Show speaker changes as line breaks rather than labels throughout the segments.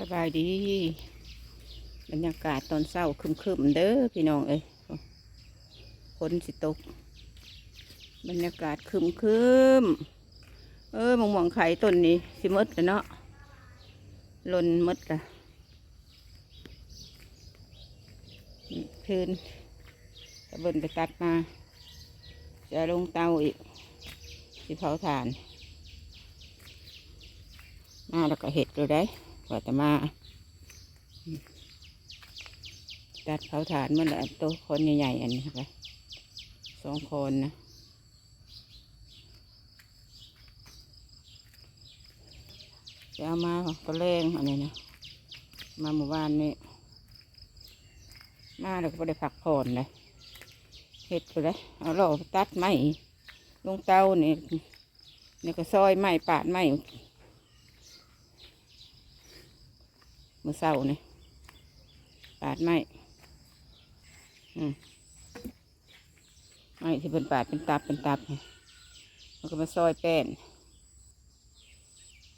สบายดี บรรยากาศตอนเช้าคึมๆเด้อพี่น้องเอ้ยฝนสิตก บรรยากาศคึมๆเออมองมองไข่ต้นนี้สิมดแล้วเนาะหล่นมดละนี่พื้นตะเบินไปตัดมา จะลงเตาอีกสิเผาถ่านมาแล้วก็เห็ดเลยได้ กว่าจะมา ตัดเผาถ่านมื่อไหร่ตัวคนใหญ่ๆอันนี้ค่ะสองคนนะจะเอามาก็แรงอันนี้นะมาหมู่บ้านนี่มาแล้วก็ไได้พักผ่อนเลยเห็ดไปเลยเอาเราตัดไม้ลงเตานี่นี่ก็ซอยไม้ปาดไม้ มือเศร้านี่ปาดไม้อืมไม้ที่เป็นปาดเป็นตับเป็นตับนี่แล้วก็มาซอยแป้น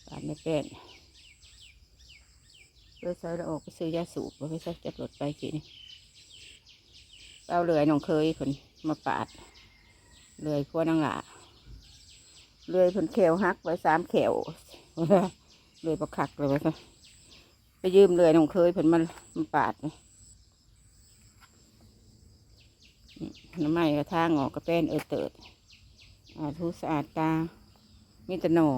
ปาดไม่แป้นเพื่อซอยแล้วออกไปซื้อยาสูบไปซักจัดรถไปกี่นี่เอาเลื่อยน้องเคยคนมาปาด เลื่อยพวนางหลาเลยผนเขวหักไว้สามเขวเลยประคักเลยว่าซะ ไปยืมเลยน้องเคยเพิ่นมันมันปาดนี่น้ำไม้กระทางออกกระแป้นเออเติดอาทุสะอาดตามีแต่หนอ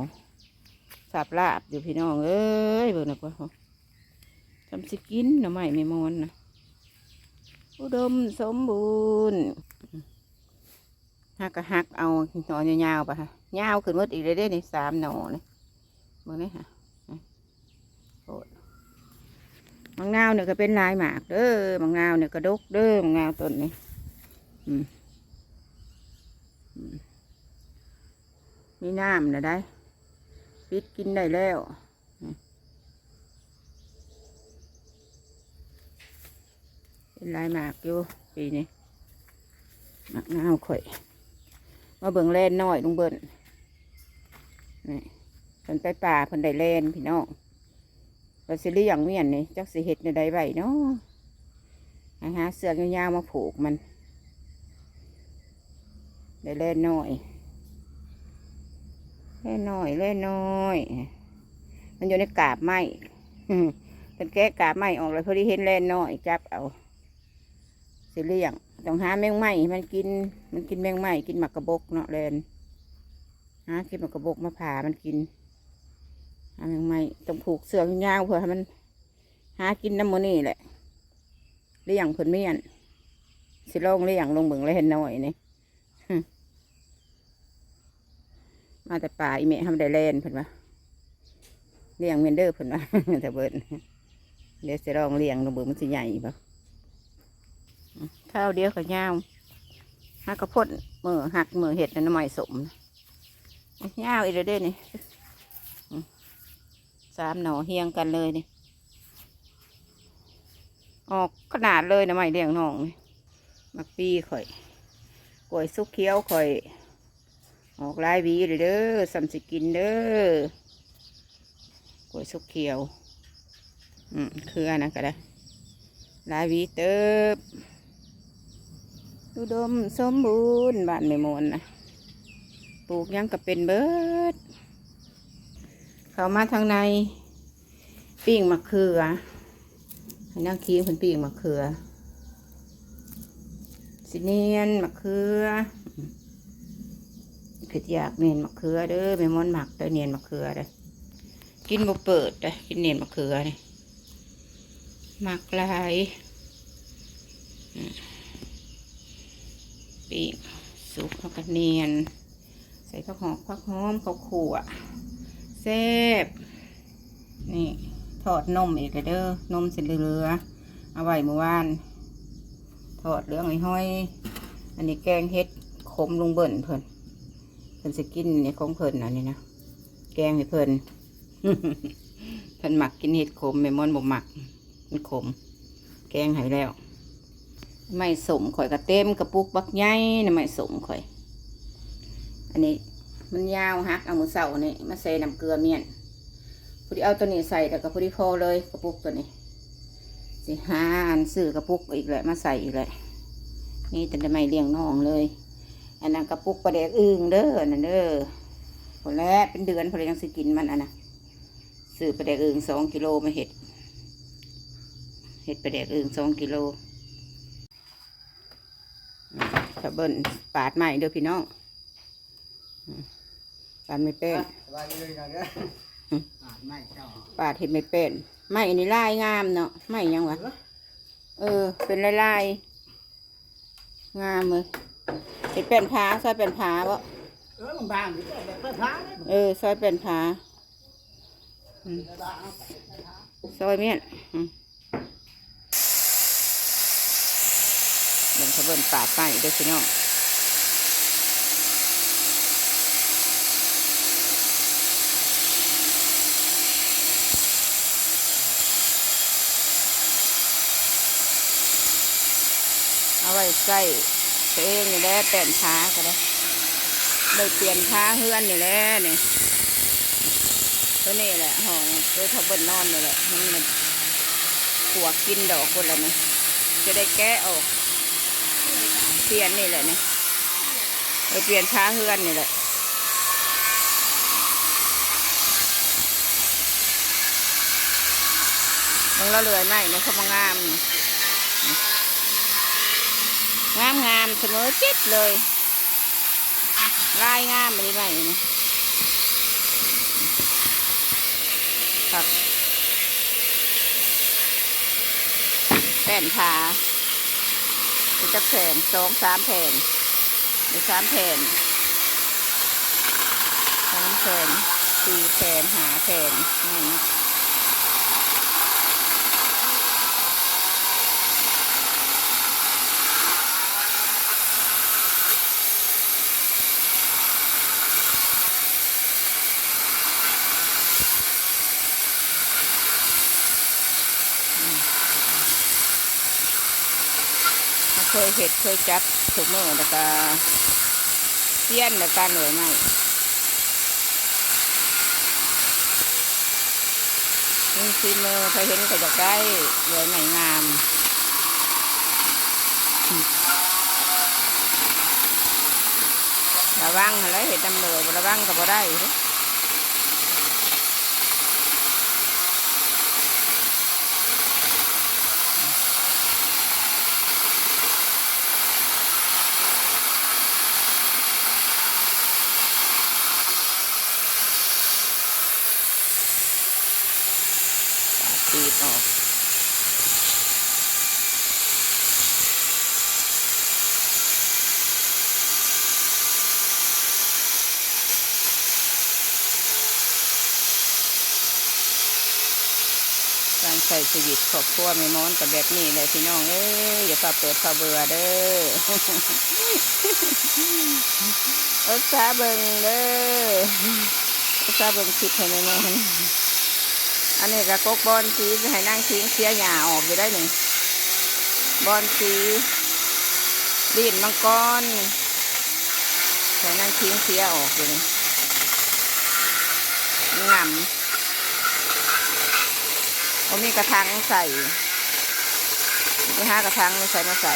สับลาบอยู่พี่น้องเอ้ยเบิ่งหนักว่าทำสิกินน้ำไม้ไม่มอนนะอุดมสมบูรณ์หักก็หักเอาหนอยาวๆปะฮะยาวขึ้นมดอีกเลยเด้ในสามหนอนี่เบิ่งนี่ฮะโอ้ มังนาวเนี่ยก็เป็นลายหมากเด้อมังนาวเนี่ยก็ดกเด้อมังนาวต้นนี้มีน้ำนะได้ปิดกินได้แล้วเป็นลายหมากอยู่ปีนี้มักนาวข่อยมาเบิ่งแลนน้อยลุงเบิ่นนี่เพิ่นไปป่าเพิ่นได้แลนพี่น้อง ว่าสิเลี้ยงเมียนนี่จักสิเห็ดในใดไว้เนาะหาเสือกยาวมาผูกมันได้เล่นน้อยเล่นน้อยเล่นน้อย มันอยู่ในกาบไม้เป็นแก้กาบไม้ออกเลยพอดีเห็นเล่นน้อยจับเอาสิเลี้ยงต้องหาแมงไม้มันกิน มันกินแมงไม้กินหมักกระบกเนาะเลนหากินหมักกระบกมาผ่ามันกิน หาแมงไม้ต้องผูกเสือกยาวเพื่อให้มัน หากินน้ำมันนี่แหละเลี้ยงเพิ่นเมียนสิลงเลี้ยงลงเบิ่งเลยเห็นหน่อยนี่มาแต่ป่าอีเมะทำได้เล่นเพิ่นว่าเลี้ยงเมนเดอร์เพิ่นว่าแต่เบิดเดี๋ยวสิลองเลี้ยงลงเบิ่งมันสิใหญ่ปะข้าวเดียวก็ยาวหักกระพดมือหักมือเห็ดน้ำไม้สมยาวอีกเด้นี่ สามหน่อเฮียงกันเลยนี่ออกขนาดเลยนะไม่เลี้ยงน้องนี่มักปีข่อยกล้วยสุกเขียวข่อย ออกลายวีเลยเด้อสัมสิกินเด้อกล้วยสุกเขียว อืมคืออันนั้นก็ได้ลายวีเติบอุดมสมบูรณ์บ้านไม่มนนะปลูกยังก็เป็นเบิด เข้ามาทางในปิ้งมะเขือให้นั่งคีมคนปิ้งมะเขือสิเนียนมะเขือผิดอยากเนียนมะเขือเด้อแม่มอนหมักเด้อเนียนมะเขือเด้อกินบ่เปิดเด้อกินเนียนมะเขือนี่หมักลายปิ้งสุกแล้วก็เนียน ใส่ผักหอมผักหอมข้าวขั่ว แซ่บนี่ทอดนมอีกเด้อนมเสรีเหลือเอาไว้เมื่อวานทอดเหลืองไอ้ห้อย อันนี้แกงเฮ็ดขมลงเบิ่นเพิ่นเพิ่นสกินนี่ของเพิ่นอันนี้นะแกงให้เพิ่นเพิ่นหมักกินเฮ็ดขมแม่มอนบ่หมักมันขม แกงให้แล้ว ไม่สมข่อยกระเต็มกระปุกบักใหญ่นะไม่สมข่อย อันนี้ มันยาวฮักเอามือเสานี่มาใส่น้ำเกลือเมียนพอดีเอาตัวนี้ใส่แต่กับพอดีพอเลยกระปุกตัวนี้สิหาอันซื้อกระปุกอีกแหละมาใส่อีกแหละนี่แต่ทำไมเลี้ยงน้องเลย อันนั้นกระปุกปลาแดกอึ่งเด้ออันนั้นเด้อพอแล้วเป็นเดือนพอยังสิกินมันอันนะซื้อปลาแดกอึ่งสองกิโลมาเห็ดเห็ดปลาแดกอึ่งสองกิโลถ้าเบิ้ลปาดใหม่เด้อพี่น้องอื ปาดไม่เป็น
สบายเลยนะเนี่ย
อืม
อ่านไม่เจ้า
ปาดเห็ดไม่เป็นไม่อันนี้ลายงามเนาะไม่ยังวะเออ เป็นลายลายๆงามเลยเห็ดเป็นผาซอยเป็นผาบ่
เออมันบางอยู่แต่แบบเพ้าเลย
เออซอยเป็นผาอืม
บาง
ซอยเมียนอืมเบิ่งเขาเบิ่นปาดไปเด้อพี่น้อง เอาไว้ใส่ตัวเองนี่แหละแป้นผ้าก็ได้เลยเปลี่ยนผ้าเฮือนนี่แหละนี่ตัวนี้แหละห้องตัวทับเบิลนอนนี่แหละมันมันปวกกินดอกคนละนี่จะได้แก้ออกเปลี่ยนนี่แหละนี่ไปเปลี่ยนช้าเฮือนนี่แหละมันละเลือยไหมเนี่ยเขามางามนี่ งามงามเสมอจิตเลยลายงามอะไรไหมนี่ครับแผ่นผาจักแผ่นสองสามแผ่นหรือสามแผ่นสามแผ่นสี่แผ่นหาแผ่นนี่นะ ยเห็ดเคยจับถูกมือแล้วก็เปี้ยนแล้วก็เหนื่อยไหมนี่ซีมือเคยเห็นก็จะได้เหนื่อยไหมงามระวังอะไรเห็ดดำเลยบ่อยระวังก็บ่ได้เด้อ ตีบออกการ ใส่ชีวิตครอบครัวไม่ม้อนกับแบบนี้เลยพี่น้องเอ้ยอย่าปาเปิดพาเบื่อเด้ออดซาเบิงเด้ออดซาเบิงคลิปให้แม่แม่นอันนี้ก็กกบอลสีให้นั่งทิ้งเสียหญ้าออกอยู่ได้หนึ่งบอลสีลีนมังกรให้นั่งทิ้งเสียออกอยู่นี่งำ เขามีกระทังใส่มีห้ากระทังไม่ใส่มาใส่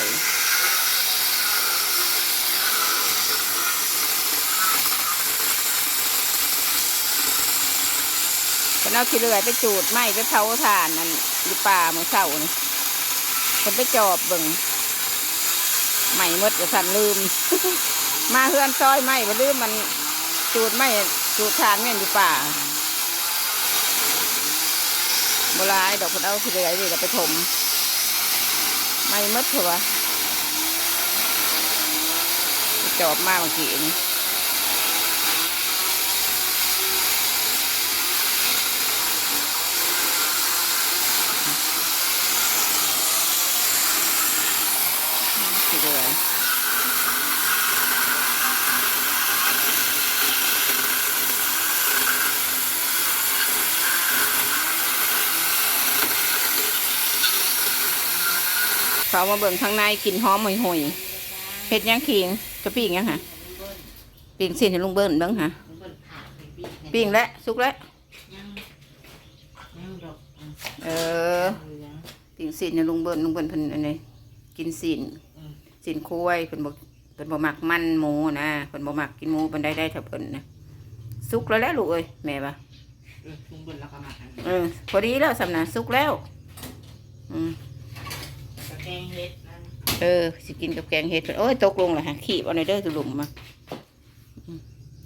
เป็นเอาขี้เลื่อยไปจูดไม้ไปเผาถ่านนั่นอยู่ป่าเมื่อเช้านี่เป็นไปจอบเบิ่งไหม่มดกับสันลืม มาเฮือนซอยไม้มาลืมมันจูดไม้จูดถ่านเงี้ยอยู่ป่า โบราณดอกคนเอาขี้เลื่อยนี่เราไปถมไม่มดเถอะวะจอบมากบางทีนี่ ขี้เลื่อย เขามาเบิ่งข้างในกลินหอมห่วยๆเห็ดหยังขิงจะปิ้งยังฮะปิ้งสิ้นให้ลุงเบิ้ลเบิ้งฮะปิ้งแล้วสุกแล้วเออปิ่งสินเนี่ยลุงเบิ้ลลุงเบิ้ลเพิ่นอันนี้กินสินสินคุ้ยเพิ่นบอกเพิ่นบ่มักมันหมูนะเพิ่นบ่มักกินหมูเพิ่นได้ได้ถ้าเพิ่นนะสุกแล้วแหละลูกเอ้ยแม่ปะ
เออลุงบนแล้วก็มาทางนี้
เออพอดีแล้วสำนะสุกแล้ว อืม
กระ แกงเฮ็ดนั่น
เออสิกินกับแกงเห็ดเพิ่นโอ้ยตกลงแล้วฮะขีบเอาในเด้อตุลุมมา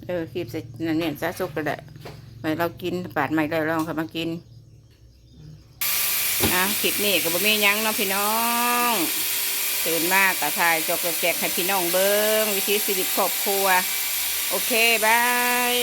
เออขีบใส่นั่นเนี่ยซะสุกแล้วแหละไปเรากินปาดใหม่ได้ลองค่ะมากินอะคลิปนี้ก็บ่มีหยังเนาะพี่น้องตื่นมากกะทายจกกระแจกให้พี่น้องเบิ้งวิธีชีวิตครอบครัว โอเคบาย